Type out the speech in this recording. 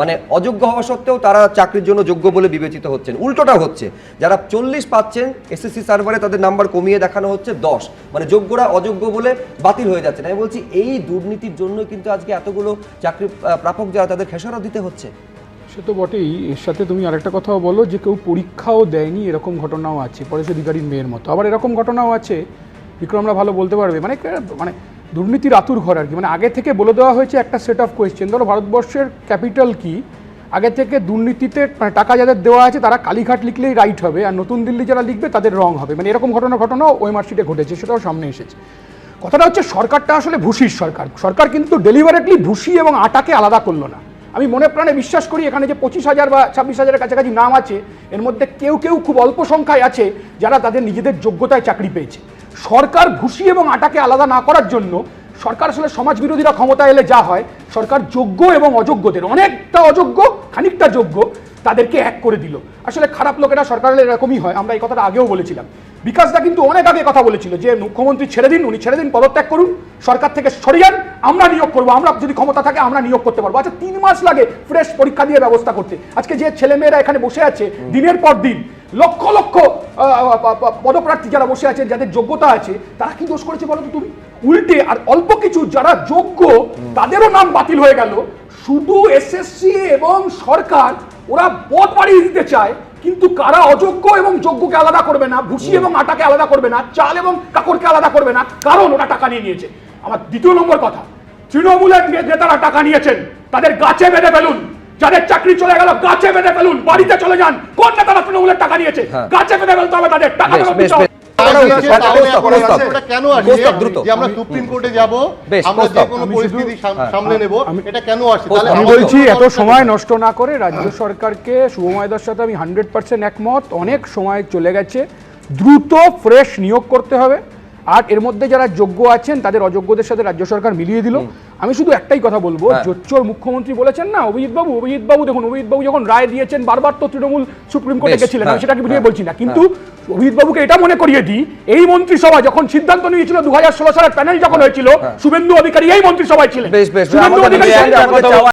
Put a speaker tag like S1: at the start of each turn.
S1: মানে অযোগ্য হওয়া সত্ত্বেও তারা চাকরির জন্য যোগ্য বলে বিবেচিত হচ্ছেন। উল্টোটা হচ্ছে, যারা চল্লিশ পাচ্ছেন এসএসসি সার্ভারে তাদের নাম্বার কমিয়ে দেখানো হচ্ছে দশ। মানে যোগ্যরা অযোগ্য বলে বাতিল হয়ে যাচ্ছে। আমি বলছি, এই দুর্নীতির জন্য কিন্তু আজকে এতগুলো চাকরি প্রাপক যারা তাদের খেসারত দিতে হচ্ছে।
S2: সে তো বটেই। এর সাথে তুমি আরেকটা কথাও বলো যে কেউ পরীক্ষাও দেয়নি, এরকম ঘটনাও আছে। পরেশ অধিকারীর মেয়ের মতো। আবার এরকম ঘটনাও আছে, বিক্রমরা ভালো বলতে পারবে। মানে মানে দুর্নীতির আতুর ঘর আর কি। মানে আগে থেকে বলে দেওয়া হয়েছে একটা সেট অফ কোয়েশ্চেন ধরো ভারতবর্ষের ক্যাপিটাল কি? আগে থেকে দুর্নীতিতে মানে টাকা যাদের দেওয়া আছে, তারা কালীঘাট লিখলেই রাইট হবে আর নতুন দিল্লি যারা লিখবে, তাদের রং হবে। মানে এরকম ঘটনা ঘটনাও ওই মার্কশিটে ঘটেছে, সেটাও সামনে এসেছে। কথাটা হচ্ছে সরকারটা আসলে ভুসির সরকার। সরকার কিন্তু ডেলিভারেটলি ভুসি এবং আটাকে আলাদা করল না। আমি মনে প্রাণে বিশ্বাস করি এখানে যে পঁচিশ হাজার বা ছাব্বিশ হাজারের কাছাকাছি নাম আছে, এর মধ্যে কেউ কেউ খুব অল্প সংখ্যায় আছে যারা তাদের নিজেদের যোগ্যতায় চাকরি পেয়েছে। সরকার ভুষি এবং আটাকে আলাদা না করার জন্য সরকার আসলে সমাজ বিরোধীরা ক্ষমতা এলে যা হয়, সরকার যোগ্য এবং অযোগ্যদের, অনেকটা অযোগ্য, খানিকটা যোগ্য তাদেরকে এক করে দিল। আসলে খারাপ লোকেরা সরকারের এরকমই হয়, আমরা এই কথাটা আগেও বলেছিলাম। বিকাশদা কিন্তু অনেক আগে কথা বলেছিল যে, মুখ্যমন্ত্রী ছেড়ে দিন, উনি ছেড়ে দিন, পদত্যাগ করুন, সরকার থেকে সরে যান, আমরা নিয়োগ করব, আমরা যদি ক্ষমতা থাকে আমরা নিয়োগ করতে পারব। আচ্ছা তিন মাস লাগে ফ্রেশ পরীক্ষা দিয়ে ব্যবস্থা করতে। আজকে যে ছেলেমেয়েরা এখানে বসে আছে, দিনের পর দিন, লক্ষ লক্ষ পদপ্রার্থী যারা বসে আছেন যাদের যোগ্যতা আছে, তারা কি দোষ করেছে বলো তো তুমি? উল্টে আর অল্প কিছু যারা যোগ্য, তাদেরও নাম বাতিল হয়ে গেল। শুধু এসএসসি এবং সরকার ওরা পথ বাড়িয়ে দিতে চায় কিন্তু কারা অযোগ্য এবং যোগ্যকে আলাদা করবে না ভুসি এবং আটাকে আলাদা করবে না চাল এবং কাকড়কে আলাদা করবে না কারণ ওরা টাকা নিয়ে নিয়েছে। আমার দ্বিতীয় নম্বর কথা তৃণমূলের নেতারা টাকা নিয়েছেন তাদের গাছে বেঁধে ফেলুন। যাদের চাকরি চলে গেল গাছে বেঁধে ফেলুন। বাড়িতে চলে যান। কোন নেতারা তৃণমূলের টাকা নিয়েছে?
S1: হ্যাঁ।
S2: গাছে বেঁধে ফেলতে হবে তাদের। টাকা
S1: করা উচিত, প্রস্তাব,
S3: কেন
S1: প্রস্তাব দ্রুত।
S3: আমরা সুপ্রিম কোর্টে যাব আমরা যে কোনো পরিস্থিতি
S2: শুধু-
S3: সাম-
S1: হ্যাঁ,
S3: সামলে নেব
S2: আমি-
S3: এটা কেন।
S2: আমি বলছি এত সময় নষ্ট না করে রাজ্য সরকারকে শুভময়দার সাথে আমি হান্ড্রেড পার্সেন্ট একমত। অনেক সময় চলে গেছে। দ্রুত ফ্রেশ নিয়োগ করতে হবে। আর এর মধ্যে যারা যোগ্য আছেন তাদের অযোগ্যদের সাথে রাজ্য সরকার মিলিয়ে দিল। আমি শুধু একটাই কথা বলব
S1: হ্যাঁ।
S2: জোচ্চোর মুখ্যমন্ত্রী বলেছেন না অভিজিৎ বাবু অভিজিৎ বাবু দেখুন অভিজিৎ বাবু যখন রায় দিয়েছেন বারবার তো তৃণমূল সুপ্রিম কোর্টে গেছিলেন আমি
S1: হ্যাঁ,
S2: সেটাকে বুঝিয়ে
S1: হ্যাঁ,
S2: বলছি না। কিন্তু অভিজিৎ বাবুকে এটা মনে করিয়ে দিই এই মন্ত্রিসভা যখন সিদ্ধান্ত নিয়েছিল দু হাজার ষোলো সালের প্যানেল যখন হয়েছিল শুভেন্দু অধিকারী এই মন্ত্রিসভায় ছিলেন। শুভেন্দু অধিকারী